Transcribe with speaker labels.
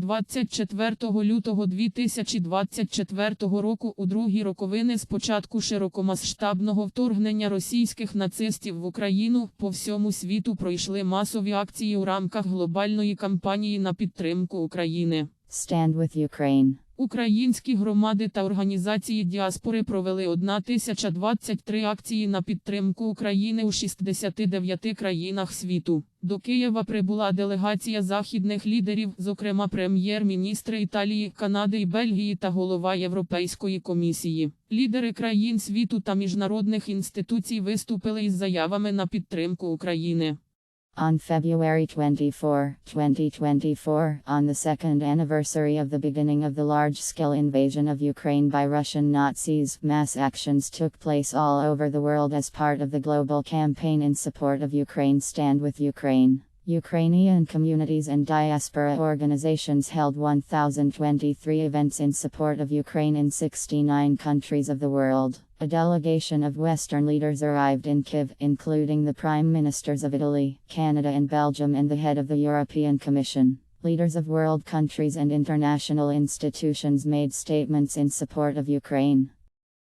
Speaker 1: 24 лютого 2024 року у другі роковини з початку широкомасштабного вторгнення російських нацистів в Україну по всьому світу пройшли масові акції у рамках глобальної кампанії на підтримку України.
Speaker 2: Stand with Ukraine.
Speaker 1: Українські громади та організації діаспори провели 1023 акції на підтримку України у 69 країнах світу. До Києва прибула делегація західних лідерів, зокрема прем'єр-міністри Італії, Канади і Бельгії та голова Європейської комісії. Лідери країн світу та міжнародних інституцій виступили із заявами на підтримку України.
Speaker 2: On February 24, 2024, on the second anniversary of the beginning of the large scale invasion of Ukraine by Russian Nazis, mass actions took place all over the world as part of the global campaign in support of Ukraine Stand with Ukraine. Ukrainian communities and diaspora organizations held 1,023 events in support of Ukraine in 69 countries of the world. A delegation of Western leaders arrived in Kiev, including the Prime Ministers of Italy, Canada, and Belgium, and the head of the European Commission. Leaders of world countries and international institutions made statements in support of Ukraine.